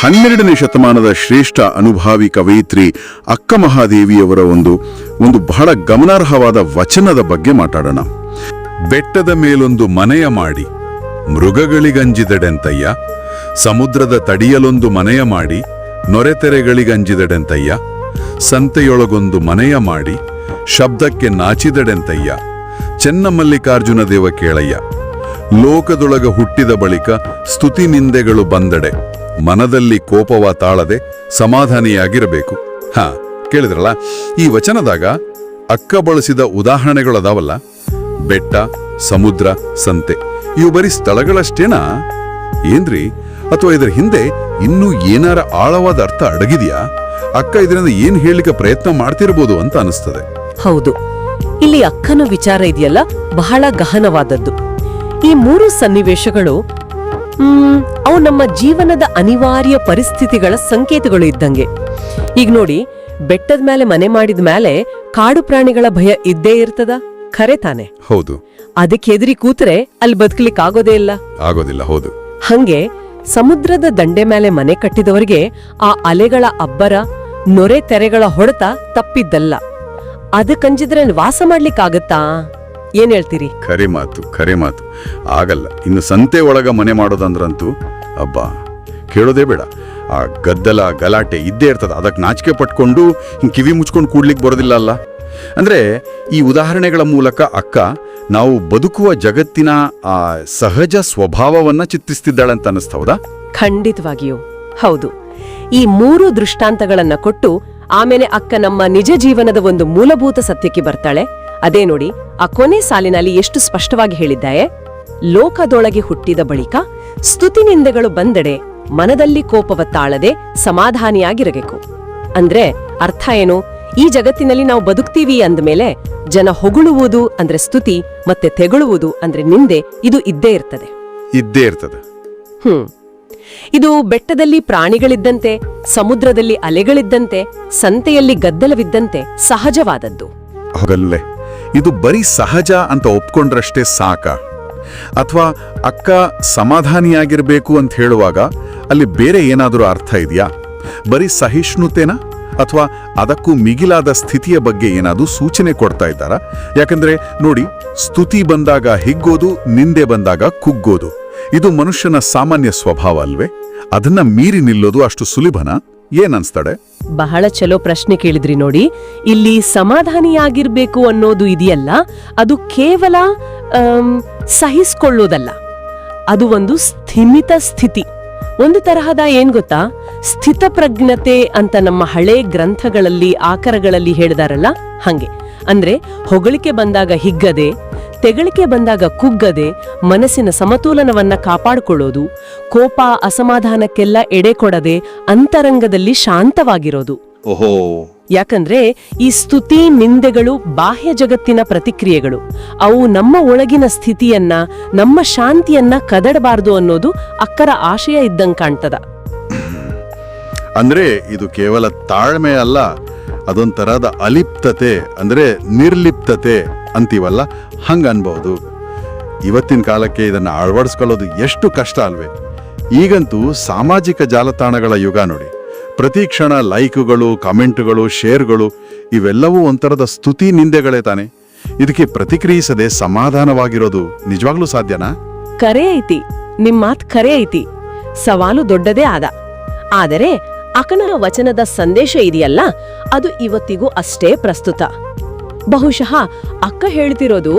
ಹನ್ನೆರಡನೇ ಶತಮಾನದ ಶ್ರೇಷ್ಠ ಅನುಭಾವಿ ಕವಯಿತ್ರಿ ಅಕ್ಕ ಮಹಾದೇವಿಯವರ ಒಂದು ಒಂದು ಬಹಳ ಗಮನಾರ್ಹವಾದ ವಚನದ ಬಗ್ಗೆ ಮಾತಾಡೋಣ. ಬೆಟ್ಟದ ಮೇಲೊಂದು ಮನೆಯ ಮಾಡಿ, ಮೃಗಗಳಿಗಂಜಿದಡೆಂತಯ್ಯ. ಸಮುದ್ರದ ತಡಿಯಲೊಂದು ಮನೆಯ ಮಾಡಿ, ನೊರೆತೆರೆಗಳಿಗಂಜಿದಡೆಂತಯ್ಯ. ಸಂತೆಯೊಳಗೊಂದು ಮನೆಯ ಮಾಡಿ, ಶಬ್ದಕ್ಕೆ ನಾಚಿದಡೆಂತಯ್ಯ. ಚೆನ್ನಮಲ್ಲಿಕಾರ್ಜುನ ದೇವ ಕೇಳಯ್ಯ. ಲೋಕದೊಳಗ ಹುಟ್ಟಿದ ಬಳಿಕ ಸ್ತುತಿ ನಿಂದೆಗಳು ಬಂದಡೆ. ಮನದಲ್ಲಿ ಕೋಪವ ತಾಳದೆ ಸಮಾಧಾನಿಯಾಗಿರಬೇಕು. ಹಾ, ಕೇಳಿದ್ರಲ್ಲ, ಈ ವಚನದಾಗ ಅಕ್ಕ ಬಳಸಿದ ಉದಾಹರಣೆಗಳದಾವಲ್ಲ? ಬೆಟ್ಟ, ಸಮುದ್ರ, ಸಂತೆ, ಇವು ಬರೀ ಸ್ಥಳಗಳಷ್ಟೇನಾ? ಏನ್ರಿ? ಅಥವಾ ಇದರ ಹಿಂದೆ ಇನ್ನೂ ಏನಾರ ಆಳವಾದ ಅರ್ಥ ಅಡಗಿದೆಯಾ? ಅಕ್ಕ ಇದರಿಂದ ಏನ್ ಹೇಳಲಿಕ್ಕೆ ಪ್ರಯತ್ನ ಮಾಡ್ತಿರ್ಬೋದು ಅಂತ ಅನಿಸ್ತದೆ. ಹೌದು. ಇಲ್ಲಿ ಅಕ್ಕನ ವಿಚಾರ ಇದೆಯಲ್ಲ, ಬಹಳ ಗಹನವಾದದ್ದು. ಈ ಮೂರು ಸನ್ನಿವೇಶಗಳು ಅವು ನಮ್ಮ ಜೀವನದ ಅನಿವಾರ್ಯ ಪರಿಸ್ಥಿತಿಗಳ ಸಂಕೇತಗಳು ಇದ್ದಂಗೆ. ಈಗ ನೋಡಿ ಬೆಟ್ಟದ ಮೇಲೆ ಮನೆ ಮಾಡಿದ ಮೇಲೆ ಕಾಡು ಪ್ರಾಣಿಗಳ ಭಯ ಇದ್ದೇ ಇರ್ತದ? ಖರೆ ತಾನೆ. ಹೌದು. ಅದಕ್ಕೆ ಹೆದರಿ ಕೂತ್ರೆ ಅಲ್ಲಿ ಬದುಕಲಿಕ್ಕೆ ಆಗೋದೇ ಇಲ್ಲ. ಆಗೋದಿಲ್ಲ ಹೌದು. ಹಂಗೆ ಸಮುದ್ರದ ದಂಡೆ ಮೇಲೆ ಮನೆ ಕಟ್ಟಿದವರಿಗೆ ಆ ಅಲೆಗಳ ಅಬ್ಬರ ನೊರೆ ತೆರೆಗಳ ಹೊಡೆತ ತಪ್ಪಿದ್ದಲ್ಲ. ಅದಕ್ಕಂಜಿದ್ರೆ ವಾಸ ಮಾಡ್ಲಿಕ್ಕಾಗತ್ತಾ? ಏನ್ ಹೇಳ್ತೀರಿ? ಖರೆ ಮಾತು ಖರೆ ಮಾತು. ಆಗಲ್ಲ. ಇನ್ನು ಸಂತೆ ಒಳಗ ಮನೆ ಮಾಡೋದಂದ್ರಂತೂ ಅಬ್ಬಾ ಕೇಳೋದೇ ಬೇಡ. ಆ ಗದ್ದಲ ಗಲಾಟೆ ಇದ್ದೇ ಇರ್ತದ. ಅದಕ್ಕೆ ನಾಚಿಕೆ ಪಟ್ಕೊಂಡು ಹಿಂಗೆ ಕಿವಿ ಮುಚ್ಕೊಂಡು ಕೂಡ್ಲಿಕ್ಕೆ ಬರೋದಿಲ್ಲ ಅಲ್ಲ? ಅಂದ್ರೆ ಈ ಉದಾಹರಣೆಗಳ ಮೂಲಕ ಅಕ್ಕ ನಾವು ಬದುಕುವ ಜಗತ್ತಿನ ಆ ಸಹಜ ಸ್ವಭಾವವನ್ನ ಚಿತ್ರಿಸ್ತಿದ್ದಾಳಂತ ಅನ್ನಿಸ್ತೌದಾ ಖಂಡಿತವಾಗಿಯೂ. ಹೌದು. ಈ ಮೂರು ದೃಷ್ಟಾಂತಗಳನ್ನ ಕೊಟ್ಟು ಆಮೇಲೆ ಅಕ್ಕ ನಮ್ಮ ನಿಜ ಜೀವನದ ಒಂದು ಮೂಲಭೂತ ಸತ್ಯಕ್ಕೆ ಬರ್ತಾಳೆ. ಅದೇ ನೋಡಿ ಆ ಕೊನೆ ಸಾಲಿನಲ್ಲಿ ಎಷ್ಟು ಸ್ಪಷ್ಟವಾಗಿ ಹೇಳಿದ್ದಾಯೆ? ಲೋಕದೊಳಗೆ ಹುಟ್ಟಿದ ಬಳಿಕ ಸ್ತುತಿನಿಂದೆಗಳು ಬಂದಡೆ ಮನದಲ್ಲಿ ಕೋಪವ ತಾಳದೆ ಸಮಾಧಾನಿಯಾಗಿರಬೇಕು. ಅಂದ್ರೆ ಅರ್ಥ ಏನು? ಈ ಜಗತ್ತಿನಲ್ಲಿ ನಾವು ಬದುಕ್ತೀವಿ ಅಂದಮೇಲೆ ಜನ ಹೊಗಳುವುದು ಅಂದ್ರೆ ಸ್ತುತಿ ಮತ್ತೆ ತೆಗಳುವುದು ಅಂದ್ರೆ ನಿಂದೆ ಇದು ಇದ್ದೇ ಇರ್ತದೆ. ಇದ್ದೇ ಇರ್ತದೆ. ಹ್ಮ್. ಇದು ಬೆಟ್ಟದಲ್ಲಿ ಪ್ರಾಣಿಗಳಿದ್ದಂತೆ ಸಮುದ್ರದಲ್ಲಿ ಅಲೆಗಳಿದ್ದಂತೆ ಸಂತೆಯಲ್ಲಿ ಗದ್ದಲವಿದ್ದಂತೆ ಸಹಜವಾದದ್ದು. ಇದು ಬರೀ ಸಹಜ ಅಂತ ಒಪ್ಕೊಂಡ್ರಷ್ಟೇ ಸಾಕ. ಅಥವಾ ಅಕ್ಕ ಸಮಾಧಾನಿಯಾಗಿರಬೇಕು ಅಂತ ಹೇಳುವಾಗ ಅಲ್ಲಿ ಬೇರೆ ಏನಾದರೂ ಅರ್ಥ ಇದೆಯಾ? ಬರೀ ಸಹಿಷ್ಣುತೆನಾ? ಅಥವಾ ಅದಕ್ಕೂ ಮಿಗಿಲಾದ ಸ್ಥಿತಿಯ ಬಗ್ಗೆ ಏನಾದರೂ ಸೂಚನೆ ಕೊಡ್ತಾ ಇದ್ದಾರಾ? ಯಾಕಂದ್ರೆ ನೋಡಿ, ಸ್ತುತಿ ಬಂದಾಗ ಹಿಗ್ಗೋದು, ನಿಂದೆ ಬಂದಾಗ ಕುಗ್ಗೋದು. ಇದು ಮನುಷ್ಯನ ಸಾಮಾನ್ಯ ಸ್ವಭಾವ ಅಲ್ವೇ? ಅದನ್ನ ಮೀರಿ ನಿಲ್ಲೋದು ಅಷ್ಟು ಸುಲಭನಾ? ಏನನ್ಸ್ತಾಳೆ ಬಹಳ ಚಲೋ ಪ್ರಶ್ನೆ ಕೇಳಿದ್ರಿ ನೋಡಿ. ಇಲ್ಲಿ ಸಮಾಧಾನಿಯಾಗಿರ್ಬೇಕು ಅನ್ನೋದು ಇದೆಯಲ್ಲ, ಅದು ಕೇವಲ ಸಹಿಸ್ಕೊಳ್ಳೋದಲ್ಲ. ಅದು ಒಂದು ಸ್ಥಿಮಿತ ಸ್ಥಿತಿ. ಒಂದು ತರಹದ ಏನ್ ಗೊತ್ತಾ? ಸ್ಥಿತಪ್ರಜ್ಞತೆ ಅಂತ ನಮ್ಮ ಹಳೆ ಗ್ರಂಥಗಳಲ್ಲಿ, ಆಕರಗಳಲ್ಲಿ ಹೇಳಿದಾರಲ್ಲ, ಹಂಗೆ. ಅಂದ್ರೆ ಹೊಗಳಿಕೆ ಬಂದಾಗ ಹಿಗ್ಗದೆ ತೆಗಳಿಕೆ ಬಂದಾಗ ಕುಗ್ಗದೆ ಮನಸ್ಸಿನ ಸಮತೋಲನವನ್ನ ಕಾಪಾಡಿಕೊಳ್ಳೋದು ಕೋಪ ಅಸಮಾಧಾನಕ್ಕೆಲ್ಲ ಎಡೆ ಕೊಡದೆ ಅಂತರಂಗದಲ್ಲಿ ಶಾಂತವಾಗಿರೋದು. ಓಹೋ. ಯಾಕಂದ್ರೆ ಈ ಸ್ತುತಿ ನಿಂದೆಗಳು ಬಾಹ್ಯ ಜಗತ್ತಿನ ಪ್ರತಿಕ್ರಿಯೆಗಳು. ಅವು ನಮ್ಮ ಒಳಗಿನ ಸ್ಥಿತಿಯನ್ನ ನಮ್ಮ ಶಾಂತಿಯನ್ನ ಕದಡಬಾರದು ಅನ್ನೋದು ಅಕ್ಕರ ಆಶಯ ಇದ್ದಂಗೆ ಕಾಣ್ತದ. ಅಂದ್ರೆ ಇದು ಕೇವಲ ತಾಳ್ಮೆ ಅಲ್ಲ ಅದೊಂಥರದ ಅಲಿಪ್ತತೆ ಅಂದ್ರೆ ನಿರ್ಲಿಪ್ತತೆ. ಅಂತೀವಲ್ಲ, ಹಂಗೆ ಅನ್ಬೋದು. ಇವತ್ತಿನ ಕಾಲಕ್ಕೆ ಇದನ್ನ ಅಳವಡಿಸ್ಕೊಳ್ಳೋದು ಎಷ್ಟು ಕಷ್ಟ ಅಲ್ವೇ. ಈಗಂತೂ ಸಾಮಾಜಿಕ ಜಾಲತಾಣಗಳ ಯುಗ ನೋಡಿ. ಪ್ರತಿ ಕ್ಷಣ ಲೈಕುಗಳು, ಕಮೆಂಟ್ಗಳು, ಶೇರ್ಗಳು, ಇವೆಲ್ಲವೂ ಒಂಥರದ ಸ್ತುತಿ ನಿಂದೆಗಳೇ ತಾನೆ. ಇದಕ್ಕೆ ಪ್ರತಿಕ್ರಿಯಿಸದೆ ಸಮಾಧಾನವಾಗಿರೋದು ನಿಜವಾಗ್ಲೂ ಸಾಧ್ಯನಾ? ಕರೆ ಐತಿ. ನಿಮ್ ಮಾತ್ ಕರೆ ಐತಿ. ಸವಾಲು ದೊಡ್ಡದೇ ಆದ. ಆದರೆ ಅಕನರ ವಚನದ ಸಂದೇಶ ಇದೆಯಲ್ಲ, ಅದು ಇವತ್ತಿಗೂ ಅಷ್ಟೇ ಪ್ರಸ್ತುತ. ಬಹುಶಃ ಅಕ್ಕ ಹೇಳ್ತಿರೋದು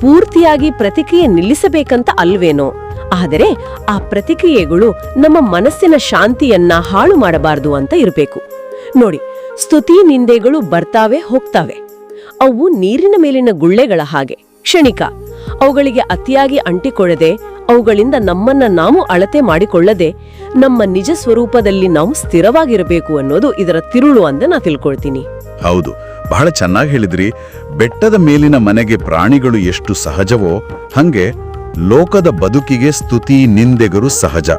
ಪೂರ್ತಿಯಾಗಿ ಪ್ರತಿಕ್ರಿಯೆ ನಿಲ್ಲಿಸಬೇಕಂತ ಅಲ್ವೇನೋ. ಆದರೆ ಆ ಪ್ರತಿಕ್ರಿಯೆಗಳು ನಮ್ಮ ಮನಸ್ಸಿನ ಶಾಂತಿಯನ್ನ ಹಾಳು ಮಾಡಬಾರದು ಅಂತ ಇರಬೇಕು. ನೋಡಿ, ಸ್ತುತಿ ನಿಂದೆಗಳು ಬರ್ತಾವೆ, ಹೋಗ್ತಾವೆ. ಅವು ನೀರಿನ ಮೇಲಿನ ಗುಳ್ಳೆಗಳ ಹಾಗೆ. ಕ್ಷಣಿಕ, ಅವುಗಳಿಗೆ ಅತಿಯಾಗಿ ಅಂಟಿಕೊಳ್ಳದೆ ಅವುಗಳಿಂದ ನಮ್ಮನ್ನ ನಾವು ಅಳತೆ ಮಾಡಿಕೊಳ್ಳದೆ ನಮ್ಮ ನಿಜ ಸ್ವರೂಪದಲ್ಲಿ ನಾವು ಸ್ಥಿರವಾಗಿರಬೇಕು ಅನ್ನೋದು ಇದರ ತಿರುಳು ಅಂತ ನಾ ತಿಳ್ಕೊಳ್ತೀನಿ. ಹೌದು ಬಹಳ ಚೆನ್ನಾಗಿ ಹೇಳಿದ್ರಿ. ಬೆಟ್ಟದ ಮೇಲಿನ ಮನೆಗೆ ಪ್ರಾಣಿಗಳು ಎಷ್ಟು ಸಹಜವೋ ಹಂಗೆ ಲೋಕದ ಬದುಕಿಗೆ ಸ್ತುತಿ ನಿಂದೆಗರು ಸಹಜ.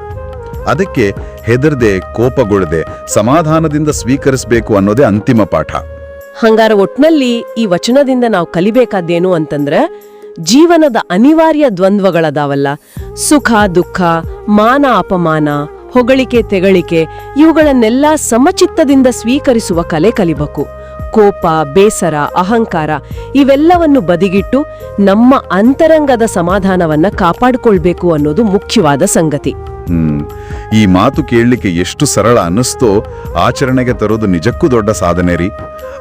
ಅದಕ್ಕೆ ಹೆದರ್ದೆ ಕೋಪಗೊಳ್ಳದೆ ಸಮಾಧಾನದಿಂದ ಸ್ವೀಕರಿಸಬೇಕು ಅನ್ನೋದೇ ಅಂತಿಮ ಪಾಠ. ಹಂಗಾರ ಒಟ್ನಲ್ಲಿ ಈ ವಚನದಿಂದ ನಾವು ಕಲಿಬೇಕಾದೇನು ಅಂತಂದ್ರ ಜೀವನದ ಅನಿವಾರ್ಯ ದ್ವಂದ್ವಗಳದಾವಲ್ಲ. ಸುಖ, ದುಃಖ, ಮಾನ, ಅಪಮಾನ, ಹೊಗಳಿಕೆ, ತೆಗಳಿಕೆ, ಇವುಗಳನ್ನೆಲ್ಲ ಸಮಚಿತ್ತದಿಂದ ಸ್ವೀಕರಿಸುವ ಕಲೆ ಕಲಿಬೇಕು. ಕೋಪ, ಬೇಸರ, ಅಹಂಕಾರ ಇವೆಲ್ಲವನ್ನು ಬದಿಗಿಟ್ಟು ನಮ್ಮ ಅಂತರಂಗದ ಸಮಾಧಾನವನ್ನ ಕಾಪಾಡಿಕೊಳ್ಬೇಕು ಅನ್ನೋದು ಮುಖ್ಯವಾದ ಸಂಗತಿ. ಈ ಮಾತು ಕೇಳಲಿಕ್ಕೆ ಎಷ್ಟು ಸರಳ ಅನ್ನಿಸ್ತೋ ಆಚರಣೆಗೆ ತರೋದು ನಿಜಕ್ಕೂ ದೊಡ್ಡ ಸಾಧನೆ ರೀ.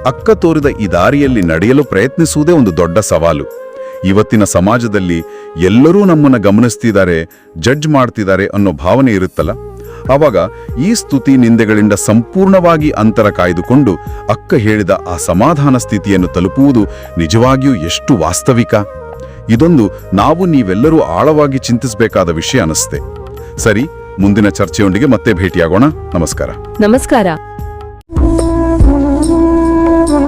ಅಕ್ಕ ತೋರಿದ ಈ ದಾರಿಯಲ್ಲಿ ನಡೆಯಲು ಪ್ರಯತ್ನಿಸುವುದೇ ಒಂದು ದೊಡ್ಡ ಸವಾಲು. ಇವತ್ತಿನ ಸಮಾಜದಲ್ಲಿ ಎಲ್ಲರೂ ನಮ್ಮನ್ನ ಗಮನಿಸ್ತಿದ್ದಾರೆ ಜಡ್ಜ್ ಮಾಡ್ತಿದ್ದಾರೆ ಅನ್ನೋ ಭಾವನೆ ಇರುತ್ತಲ್ಲ? ಆವಾಗ ಈ ಸ್ತುತಿ ನಿಂದೆಗಳಿಂದ ಸಂಪೂರ್ಣವಾಗಿ ಅಂತರ ಕಾಯ್ದುಕೊಂಡು ಅಕ್ಕ ಹೇಳಿದ ಆ ಸಮಾಧಾನ ಸ್ಥಿತಿಯನ್ನು ತಲುಪುವುದು ನಿಜವಾಗಿಯೂ ಎಷ್ಟು ವಾಸ್ತವಿಕ? ಇದೊಂದು ನಾವು ನೀವೆಲ್ಲರೂ ಆಳವಾಗಿ ಚಿಂತಿಸಬೇಕಾದ ವಿಷಯ ಅನಿಸ್ತೆ. ಸರಿ, ಮುಂದಿನ ಚರ್ಚೆಯೊಂದಿಗೆ ಮತ್ತೆ ಭೇಟಿಯಾಗೋಣ. ನಮಸ್ಕಾರ. ನಮಸ್ಕಾರ.